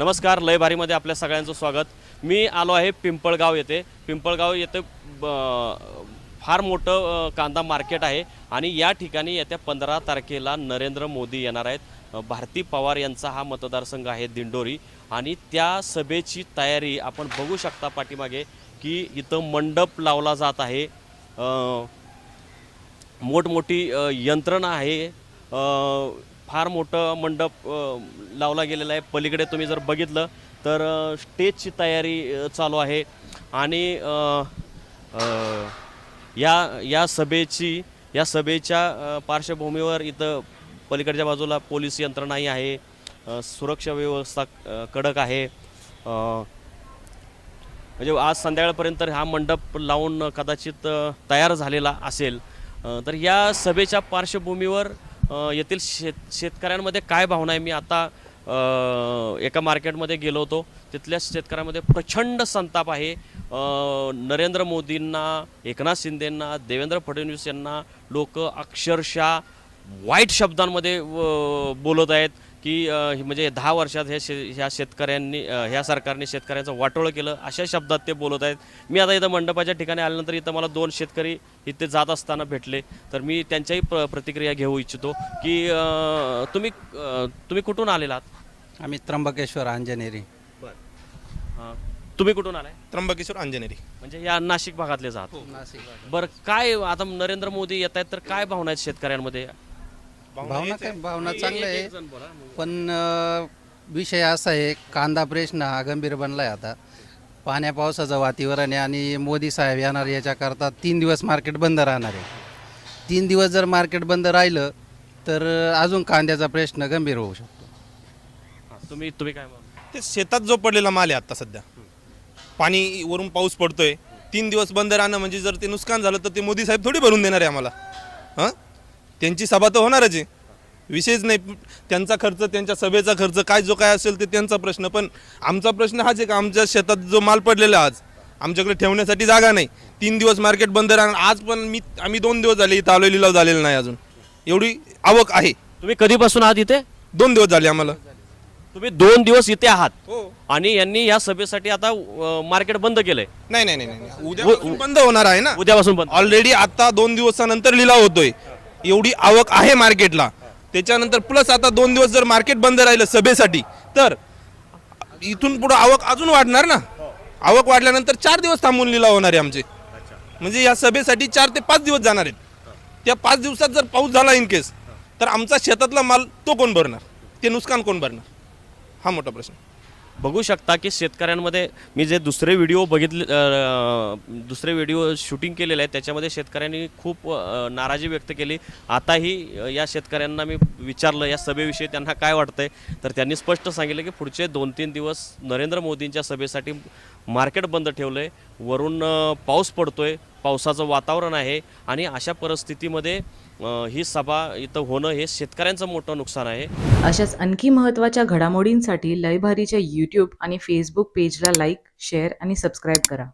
नमस्कार लयभारीमध्ये आपल्या सगळ्यांचं स्वागत. मी आलो आहे पिंपळगाव येथे. पिंपळगाव येथे ब- फार मोठं कांदा मार्केट आहे आणि या ठिकाणी येत्या पंधरा तारखेला नरेंद्र मोदी येणार आहेत. भारती पवार यांचा हा मतदारसंघ आहे दिंडोरी आणि त्या सभेची तयारी आपण बघू शकता पाठीमागे की इथं मंडप लावला जात आहे. मोठमोठी यंत्रणा आहे. फार मोठं मंडप लावला गेलेला आहे. पलीकडे तुम्ही जर बघितलं तर स्टेजची तयारी चालू आहे. आणि या या सभेची या सभेच्या पार्श्वभूमीवर इथं पलीकडच्या बाजूला पोलीस यंत्रणाही आहे. सुरक्षा व्यवस्था कडक आहे. म्हणजे आज संध्याकाळपर्यंत हा मंडप लावून कदाचित तयार झालेला असेल. तर या सभेच्या पार्श्वभूमीवर येथील शेत शेतकऱ्यांमध्ये काय भावना आहे? मी आता एका मार्केटमध्ये गेलो होतो. तिथल्या शेतकऱ्यांमध्ये प्रचंड संताप आहे. नरेंद्र मोदींना एकनाथ शिंदेंना देवेंद्र फडणवीस यांना लोक अक्षरशः वाईट शब्दांमध्ये व- बोलत आहेत. की हे म्हणजे दहा वर्षात हे शे ह्या शेतकऱ्यांनी ह्या सरकारने शेतकऱ्यांचं वाटोळं केलं. अशा शब्दात ते बोलत आहेत. मी आता इथं मंडपाच्या ठिकाणी आल्यानंतर इथं मला दोन शेतकरी इथे जात असताना भेटले. तर मी त्यांच्याही प्र प्रतिक्रिया घेऊ इच्छितो की तुम्ही तुम्ही कुठून आलेलात आम्ही त्र्यंबकेश्वर अंजनेरी. हां तुम्ही कुठून आलाय? त्र्यंबकेश्वर अंजनेरी. म्हणजे या नाशिक भागातले जात. बरं काय आता नरेंद्र मोदी येत आहेत तर काय भावना आहेत शेतकऱ्यांमध्ये? भावना काय? भावना चांगलं आहे. पण विषय असा आहे कांदा प्रश्न हा गंभीर बनलाय आता. पाण्या पावसाचं वातावरण आहे आणि मोदी साहेब येणार याच्याकरता तीन दिवस मार्केट बंद राहणार आहे. तीन दिवस जर मार्केट बंद राहिलं तर अजून कांद्याचा प्रश्न गंभीर होऊ शकतो. हां, तुम्ही तुम्ही काय? ते शेतात जो पडलेला माल आहे आता सध्या पाणी वरून पाऊस पडतोय तीन दिवस बंद राहणं म्हणजे जर ते नुकसान झालं तर ते मोदी साहेब थोडी भरून देणार आहे आम्हाला. हां? त्यांची सभा तर होणारच आहे. विषयच नाही. त्यांचा खर्च त्यांच्या सभेचा खर्च काय जो काय असेल ते त्यांचा प्रश्न. पण आमचा प्रश्न हाच आहे का? आमच्या शेतात जो माल पडलेला आज आमच्याकडे ठेवण्यासाठी जागा नाही. तीन दिवस मार्केट बंद राहणार. आज पण मी आम्ही दोन दिवस झाले इथं आलो लिलाव झालेला नाही अजून. एवढी आवक आहे. तुम्ही कधीपासून आहात इथे? दोन दिवस झाले आम्हाला. तुम्ही दोन दिवस इथे आहात. हो. आणि यांनी या सभेसाठी आता मार्केट बंद केलंय. नाही नाही नाही नाही उद्या बंद होणार आहे ना. उद्यापासून बंद. ऑलरेडी आता दोन दिवसानंतर लिलाव होतोय. एवढी आवक आहे मार्केटला. त्याच्यानंतर प्लस आता दोन दिवस जर मार्केट बंद राहिलं सभेसाठी तर इथून पुढे आवक अजून वाढणार ना? आवक वाढल्यानंतर चार दिवस थांबून लिलाव होणार आहे आमचे. म्हणजे या सभेसाठी चार ते पाच दिवस जाणार आहेत. त्या पाच दिवसात जर पाऊस झाला इन केस तर आमचा शेतातला माल तो कोण भरणार? ते नुकसान कोण भरणार? हा मोठा प्रश्न. बघू शकता की शेतकऱ्यांमध्ये मी जे दुसरे व्हिडिओ बघितले दुसरे व्हिडिओ शूटिंग केलेले आहेत त्याच्यामध्ये शेतकऱ्यांनी खूप नाराजी व्यक्त केली. आताही या शेतकऱ्यांना मी विचारलं या सभेविषयी त्यांना काय वाटतंय? तर त्यांनी स्पष्ट सांगितलं की पुढचे दोन तीन दिवस नरेंद्र मोदींच्या सभेसाठी मार्केट बंद ठेवलं आहे वरून पाऊस पडतो आहे पावसाचं वातावरण आहे आणि अशा परिस्थितीमध्ये ही सभा इथं होणं हे शेतकऱ्यांचं मोठं नुकसान आहे. अशाच आणखी महत्त्वाच्या घडामोडींसाठी लयभारीच्या यूट्यूब आणि फेसबुक पेजला लाईक शेअर आणि सबस्क्राईब करा.